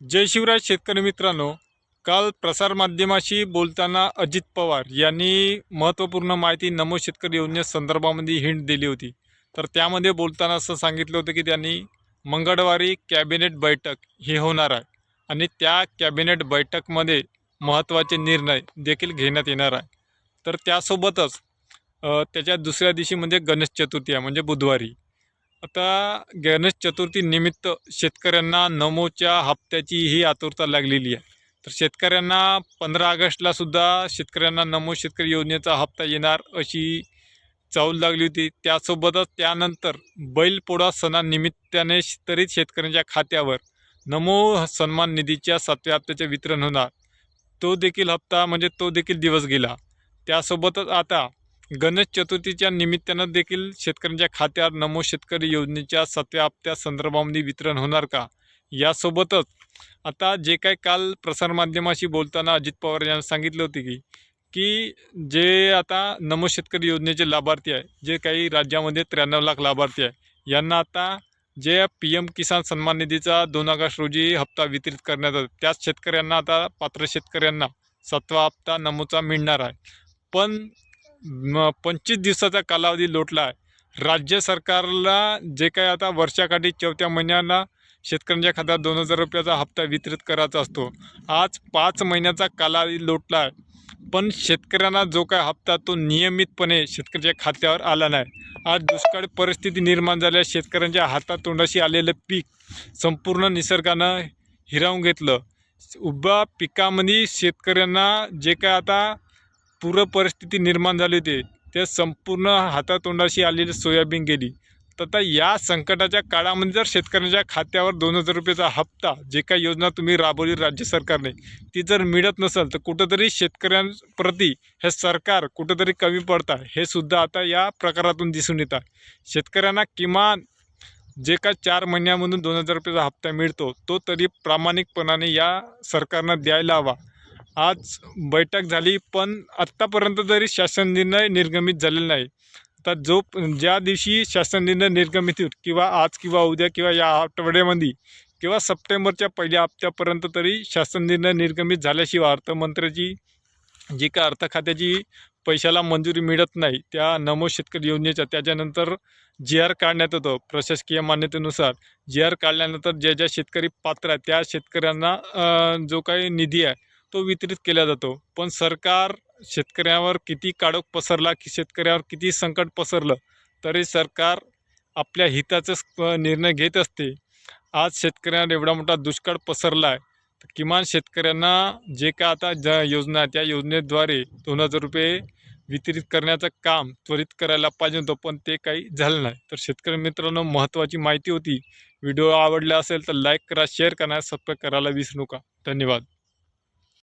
जय शिवराज शेतकरी मित्रांनो काल प्रसारमाध्यमाशी बोलताना अजित पवार यांनी महत्त्वपूर्ण माहिती नमो शेतकरी योजनेसंदर्भामध्ये हिंट दिली होती. तर त्यामध्ये बोलताना असं सांगितलं होतं की त्यांनी मंगळवारी कॅबिनेट बैठक ही होणार आहे आणि त्या कॅबिनेट बैठकमध्ये महत्त्वाचे निर्णय देखील घेण्यात येणार आहे. तर त्यासोबतच त्याच्या दुसऱ्या दिवशी म्हणजे गणेश चतुर्थी आहे म्हणजे बुधवारी. आता गणेश चतुर्थी निमित्त शेतकऱ्यांना नमोच्या हप्त्याची ही आतुरता लागलेली आहे. तर शेतकऱ्यांना पंधरा ऑगस्टला सुद्धा शेतकऱ्यांना नमो शेतकरी योजनेचा हप्ता येणार अशी चावल लागली होती. त्यासोबतच त्यानंतर बैलपोळा सणानिमित्ताने तरी शेतकऱ्यांच्या खात्यावर नमो सन्मान निधीच्या सातव्या हप्त्याचे वितरण होणार. तो देखील हप्ता म्हणजे तो देखील दिवस गेला. त्यासोबतच आता गणेश चतुर्थीच्या निमित्तानं देखील शेतकऱ्यांच्या खात्यावर नमो शेतकरी योजनेच्या सातव्या हप्त्या संदर्भामध्ये वितरण होणार का? यासोबतच आता जे काही काल प्रसारमाध्यमाशी बोलताना अजित पवार यांनी सांगितलं होते की की जे आता नमो शेतकरी योजनेचे लाभार्थी आहे जे काही राज्यामध्ये त्र्याण्णव लाख लाभार्थी आहे यांना आता जे पी एम किसान सन्मान निधीचा दोन ऑगस्ट रोजी हप्ता वितरित करण्यात आला त्याच शेतकऱ्यांना आता पात्र शेतकऱ्यांना सातवा हप्ता नमोचा मिळणार आहे. पण पंचवीस दिवसाचा कालावधी लोटला आहे. राज्य सरकारला जे काय आता वर्षाकाठी चौथ्या महिन्याला शेतकऱ्यांच्या खात्यात दोन हजार रुपयाचा हप्ता वितरित करायचा असतो आज पाच महिन्याचा कालावधी लोटला आहे. पण शेतकऱ्यांना जो काय हप्ता तो नियमितपणे शेतकऱ्याच्या खात्यावर आला नाही. आज दुष्काळी परिस्थिती निर्माण झाल्या शेतकऱ्यांच्या हातातोंडाशी आलेलं पीक संपूर्ण निसर्गानं हिरावून घेतलं. उभ्या पिकामध्ये शेतकऱ्यांना जे काय आता पूर परिस्थिती निर्माण झाली होती. ते संपूर्ण हातातोंडाशी आलेली सोयाबीन गेली. तथा या संकटाच्या काळामध्ये जर शेतकऱ्यांच्या खात्यावर दोन हजार रुपयाचा हप्ता जे काही योजना तुम्ही राबवली राज्य सरकारने ती जर मिळत नसेल तर कुठंतरी शेतकऱ्यांप्रती हे सरकार कुठंतरी कमी पडतात हे सुद्धा आता या प्रकारातून दिसून येतात आहे शेतकऱ्यांना किमान जे काय चार महिन्यामधून दोन हजार रुपयाचा हप्ता मिळतो तो तरी प्रामाणिकपणाने या सरकारनं द्यायला हवा. आज बैठक झाली पण आत्तापर्यंत तरी शासन निर्णय निर्गमित झालेला नाही. आता जो ज्या दिवशी शासन निर्णय निर्गमित होईल किंवा आज किंवा उद्या किंवा या आठवड्यामध्ये किंवा सप्टेंबरच्या पहिल्या हप्त्यापर्यंत तरी शासन निर्णय निर्गमित झाल्याशिवाय अर्थमंत्र्याची जी का अर्थ खात्याची पैशाला मंजुरी मिळत नाही त्या नमो शेतकरी योजनेच्या त्याच्यानंतर जी आर काढण्यात येतो प्रशासकीय मान्यतेनुसार. जी आर काढल्यानंतर ज्या ज्या शेतकरी पात्र आहेत त्या शेतकऱ्यांना जो काही निधी आहे तो वितरित केला जातो. पण सरकार शेतकऱ्यावर किती काळोख पसरला की शेतकऱ्यावर किती संकट पसरलं तरी सरकार आपल्या हिताचाच निर्णय घेत असते. आज शेतकऱ्यांवर एवढा मोठा दुष्काळ पसरला आहे तर किमान शेतकऱ्यांना जे काय आता ज्या योजना आहे त्या योजनेद्वारे दोन हजार रुपये वितरित करण्याचं काम त्वरित करायला पाहिजे होतं पण ते काही झालं नाही. तर शेतकरी मित्रांनो महत्त्वाची माहिती होती. व्हिडिओ आवडला असेल तर लाईक करा शेअर करा सबस्क्राईब करायला विसरू नका. धन्यवाद.